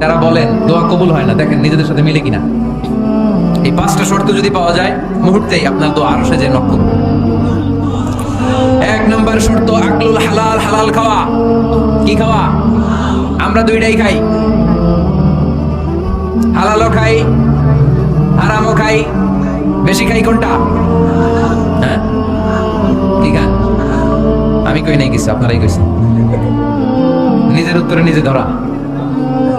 তারা বলেন দোয়া কবুল হয় না, দেখেন নিজেদের সাথে মিলে কিনা। এই পাঁচটা শর্ত যদি পাওয়া যায়, মুহূর্তেই আপনার দোয়া আরও সেজে নক এক নম্বর শর্ত, আকলুল হালাল হালাল খাওয়া। কি খাওয়া? আমরা দুইটাই খাই। হালালও খাই, হারামও খাই। বেশি খাই কোনটা? হ্যাঁ? আমি কই নাই কিছু, আপনারাই কইছেন। নিজের উত্তরে নিজে ধরা।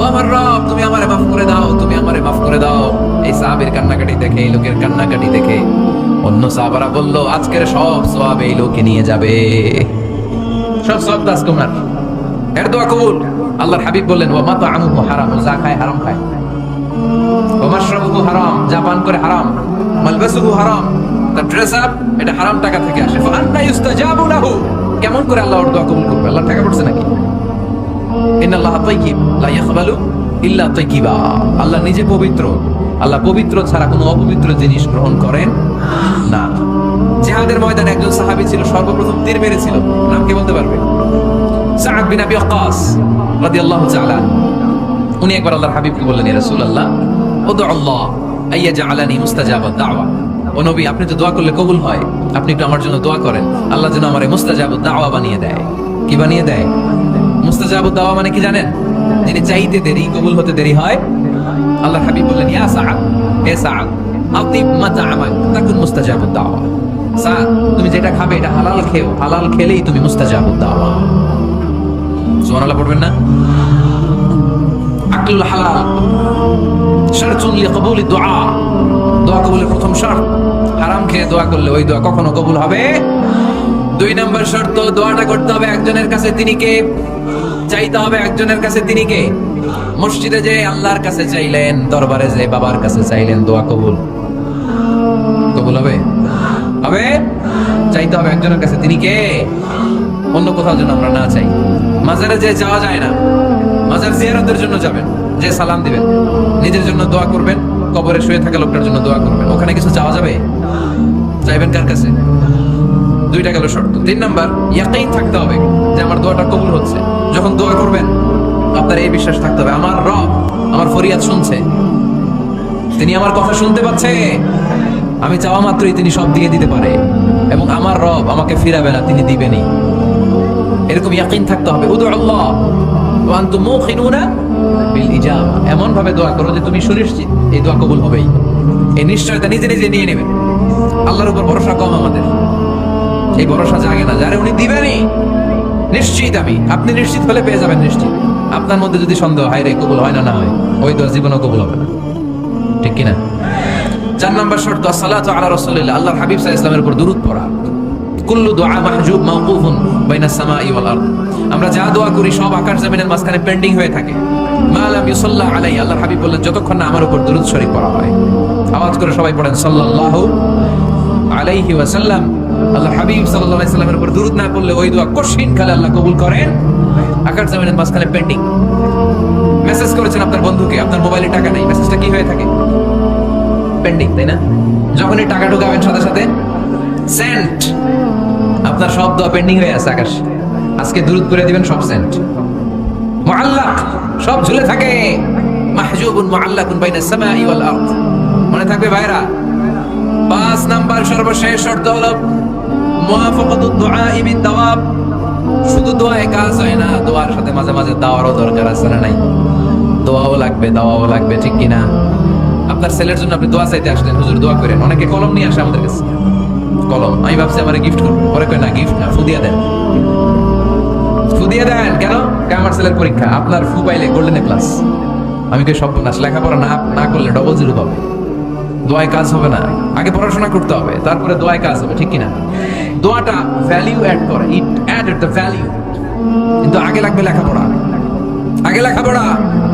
ও আমার রব, তুমি আমারে মাফ করে দাও, তুমি আমারে মাফ করে দাও। এই সাহাবের কান্নাকাটি দেখে, এই লোকের কান্নাকাটি দেখে অন্য সাহাবারা বলল, আজকের সব সওয়াব এই লোকে নিয়ে যাবে। সব সব দাস কুমার, এর দোয়া কবুল। আল্লাহর হাবিব বললেন ও মাতো আমু হারাম যা খায় হারাম খায়। ও মাশরাবুহু হারাম, যা পান করে হারাম। মালবাসুহু হারাম, তার ড্রেস আপ এটা হারাম টাকা থেকে আসে। ফান্না ইউস্তাজাবু লাহু। কেমন করে আল্লাহ ওর দোয়া কবুল করবে? আল্লাহ টাকা পড়ছে নাকি? আল্লাহ নিজে পবিত্র। আল্লাহ পবিত্র ছাড়া কোনো অপবিত্র জিনিস গ্রহণ করেন না। জিহাদের ময়দানে একজন সাহাবী ছিল, সর্বপ্রথম তীর মেরেছিল। নাম কে বলতে পারবে? উনি একবার আল্লাহর হাবিবকে বললেন আল্লাহ আপনি তো দোয়া করলে কবুল হয়। আপনি একটু আমার জন্য দোয়া করেন। আল্লাহ যেন আমারে মুস্তাজাবুদ দাওয়া বানিয়ে দেয়। কি বানিয়ে দেয়? মুস্তাজাবুদ দাওয়া মানে কি জানেন? যিনি চাইতে দেরি, কবুল হতে দেরি হয়, আল্লাহর হাবিব বললেন, ইয়া সাআদ সাআদ আতিব তাকুন দাওয়া। সাআদ, তুমি যেটা খাবে এটা হালাল খেও, হালাল খেলেই তুমি দাওয়া। সুবহানাল্লাহ পড়বেন না? আকলুল হালাল দোয়া কবুলের প্রথম শর্ত, হারাম খেয়ে দোয়া করলে ওই দোয়া কখনো কবুল হবে? দুই নম্বর শর্ত, দোয়াটা করতে হবে একজনের কাছে তিনি কে? চাইতে হবে একজনের কাছে তিনি কে? মসজিদে যে আল্লাহর কাছে চাইলেন, দরবারে যে বাবার কাছে চাইলেন, দোয়া কবুল। কবুল হবে? হবে? চাইতে হবে একজনের কাছে তিনি কে? অন্য কোথাও যেন আমরা না চাই। মাজারে যে যাওয়া যায় না, মাজার জিয়ারতের জন্য যাবেন, যে সালাম দিবেন, নিজের জন্য দোয়া করবেন, কবরে শুয়ে থাকা লোকটার জন্য দোয়া করবেন। ওখানে কিছু যাওয়া যাবে? চাইবেন কার কাছে? দুইটা গেল শর্ত। তিন নাম্বার ইয়াকাইন থাকতে হবে যে আমার দোয়াটা কবুল হচ্ছে। যখন দোয়া করবেন, আপনার এই বিশ্বাস থাকতে হবে। আমার রব আমার ফরিয়াদ শুনছে। তিনি আমার কথা শুনতে পাচ্ছে। আমি চাওয়া মাত্রই তিনি সব দিয়ে দিতে পারে। এবং আমার রব আমাকে ফিরাবে না, তিনি দিবেনই। এরকম ইয়াকিন থাকতে হবে। উদু আল্লাহ। ওয়া আনতুম মুখিনুনা বিল ইজাবা। এমন ভাবে দোয়া করো যে তুমি সুনিশ্চিত এই দোয়া কবুল হবেই। এই নিশ্চয়তা নিজে নিজে নিয়ে নেবেন। আল্লাহর উপর ভরসা কম আমাদের। এই ভরসা জাগে না যারে উনি দিবেনই। নিশ্চিত আমি। আপনি নিশ্চিত হলে পেয়ে যাবেন নিশ্চিত। আপনার মধ্যে যদি সন্দেহ, হয় রে, কবুল হয় না না হয়, ওই দোয়া জীবনও কবুল হবে না। ঠিক কিনা? চার নম্বর শর্ত সালাতু আলা রাসূলিল্লাহ, আল্লাহর হাবিব সাল্লাল্লাহু আলাইহি উপর দরুদ পড়া। কুল্লু দোয়া মাহজুব মাওকুফুন বাইনা সামাই ওয়াল আমরা যা দোয়া করি, সব আকাশ জমিনের মাঝখানে পেন্ডিং হয়ে থাকে। মা লাম ইউসাল্লা আলাই আল্লাহর হাবিব বললেন, যতক্ষণ না আমার উপর দরুদ শরীফ পড়া হয়। আওয়াজ করে সবাই পড়েন, সাল্লাল্লাহু আলাইহি ওয়াসাল্লাম। আল্লাহর হাবিব সাল্লাল্লাহু আলাইহি সাল্লামের উপর দরুদ না পড়লে ওই দোয়া কঠিন কালে আল্লাহ কবুল করেন। আকাশ জমিনের মাঝখানে পেন্ডিং মেসেজ করেছেন আপনার বন্ধুকে, আপনার মোবাইলে টাকা নেই। মেসেজটা কি হয়ে থাকে? পেন্ডিং তাই না? যখনই টাকা ঢুকাবেন সাথে সাথে সেন্ট আপনার সব দোয়া পেন্ডিং হয়ে আছে আকাশ। আজকে দূরত করে দিবেন, সব সেন্ট মুআল্লাক, সব ঝুলে থাকে। মাহজুবুন মুআল্লাকুন বাইনা সামাই ওয়াল আরদ। মনে থাকবে ভাইরা পাঁচ নাম্বার সর্বশেষ শর্ত হলো শুধু দোয়ায় কাজ হয় না, দোয়ার সাথে মাঝে মাঝে দাওয়ারও দরকার আছে না নাই? দোয়াও লাগবে, দাওয়াও লাগবে, ঠিক কিনা? আপনার ছেলের জন্য আপনি দোয়া চাইতে আসলেন, হুজুর দোয়া করেন। অনেকে কলম নিয়ে আসে আমাদের কাছে। কলম, আমি ভাবছি আমার গিফট করব পরে কয়, না গিফট না ফুদিয়া দেন। ফুদিয়া দেন, কেন? আমার ছেলের পরীক্ষা, আপনার ফু পাইলে গোল্ডেন প্লাস আমি কে সব লেখাপড়া না না করলে ডবল জিরো পাবে। দোয়ায় কাজ হবে না। আগে পড়াশোনা করতে হবে, তারপরে দোয়ায় কাজ হবে, ঠিক কিনা? দোয়াটা ভ্যালিউ অ্যাড করে it add at the value কিন্তু আগে লাগবে লেখাপড়া। আগে লেখাপড়া,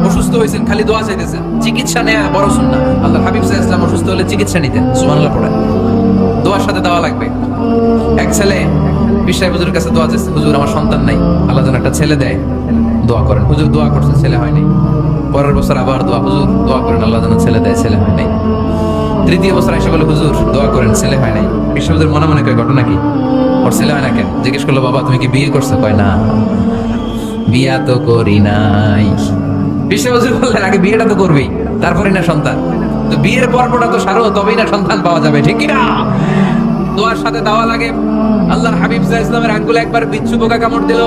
অসুস্থ হয়েছেন, খালি দোয়া চাইতেছেন। চিকিৎসা নেয়া বড় শুননা আল্লাহ হাবিব সাহেব ইসলাম অসুস্থ হলে চিকিৎসা নিতেন, সুবহানাল্লাহ পড়েন দোয়ার সাথে দেওয়া লাগবে। এক ছেলে বিশ্বাই হুজুরের কাছে দোয়া চাইছে, হুজুর, আমার সন্তান নাই। আল্লাহ যেন একটা ছেলে দেয়, দোয়া করেন। হুজুর, দোয়া করছে, ছেলে হয় নাই। পরের বছর আবার দোয়া, হুজুর, দোয়া করেন, আল্লাহ যেন ছেলে দেয়, ছেলে হয় নাই। তৃতীয় বছর এসে বলে, হুজুর, দোয়া করেন, ছেলে হয় নাই। বিশ্বদের মনে মনে কয়, ঘটনা কি? ওর ছেলে হয় না কেন? জিজ্ঞেস করল, বাবা, তুমি কি বিয়ে করছ? কয়, না। বিয়া তো করি নাই। বিশ্বহুজুর বললেন, আগে বিয়েটা তো করবেই তারপরে না সন্তান। তো বিয়ের পর্বটা তো সারো, তবেই না সন্তান পাওয়া যাবে, ঠিক কিনা? দোয়ার সাথে দাওয়া লাগে আল্লাহর হাবিব ইসলামের আঙ্গুলে একবার বিচ্ছু পোকা কামড় দিল।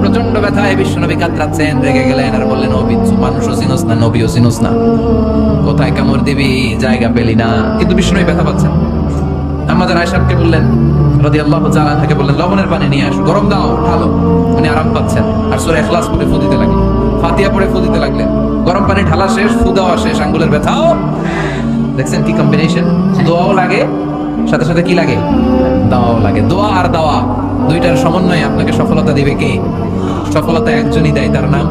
প্রচণ্ড ব্যথা ব্যথায় বিশ্বনবী কাতরাচ্ছেন রেগে গেলেন আর বললেন, ও বিচ্ছু, মানুষও চিনোস না, নবীও চিনোস না। কোথায় কামড় দিবি? জায়গা পেলি না। কিন্তু বিষ্ণুই ব্যথা পাচ্ছেন। আমাদের আয়সাবকে বললেন রদি আল্লাহ জালান থেকে বললেন, লবণের পানি নিয়ে আসো, গরম দাও ভালো উনি আরাম পাচ্ছেন আর সুরে এখলাস করে ফু দিতে লাগলেন। ফাতিয়া পড়ে ফু দিতে লাগলেন। গরম পানি ঢালা শেষ ফু দেওয়া শেষ, আঙ্গুলের ব্যথাও। দেখছেন কি কম্বিনেশন দোয়াও লাগে, সাথে সাথে কি লাগে? দাওয়াও লাগে। দোয়া আর দাওয়া, দুইটার সমন্বয়ে আপনাকে সফলতা দিবে কে? সফলতা একজনই দেয় তার নাম।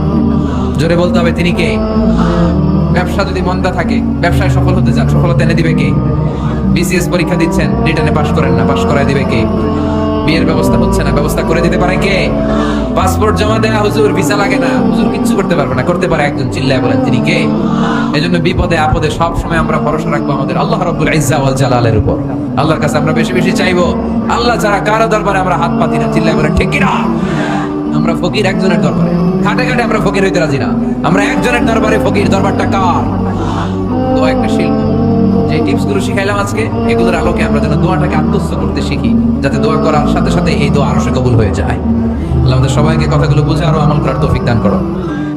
জোরে বলতে হবে, তিনি কে? ব্যবসা যদি মন্দা থাকে, ব্যবসায় সফল হতে যান সফলতা এনে দিবে কে? বিসিএস পরীক্ষা দিচ্ছেন, রিটার্নে পাশ করেন না, পাশ করায় দিবে কে? বিয়ের ব্যবস্থা হচ্ছে না, ব্যবস্থা করে দিতে পারে কে? পাসপোর্ট জমা দেয়া, হুজুর, ভিসা লাগে না। হুজুর কিচ্ছু করতে পারবে না, করতে পারে একজন, চিল্লায় বলেন তিনি কে? এজন্য বিপদে, আপদে সব সময় আমরা ভরসা রাখব আমাদের আল্লাহ রাব্বুল ইজ্জা ওয়াল জালালের উপর। আল্লাহর কাছে আমরা বেশি বেশি চাইব, আল্লাহ ছাড়া কারও দরবারে আমরা হাত পাতি না, চিল্লায় বলেন ঠিক না আমরা ফকির একজনের দরবারে। খাটে খাটে আমরা ফকির হইতে রাজি না। আমরা একজনের দরবারে ফকির, দরবারটা কার? দোয়া একটা শিল্প। যে টিপসগুলো শিখাইলাম আজকে, এগুলোর আলোকে আমরা যেন দোয়াটাকে আত্মস্থ করতে শিখি, যাতে দোয়া করার সাথে সাথে এই দোয়া আরও কবুল হয়ে যায়। আমাদের সবাইকে কথাগুলো বুঝে আরও আমল করার তৌফিক দান করো।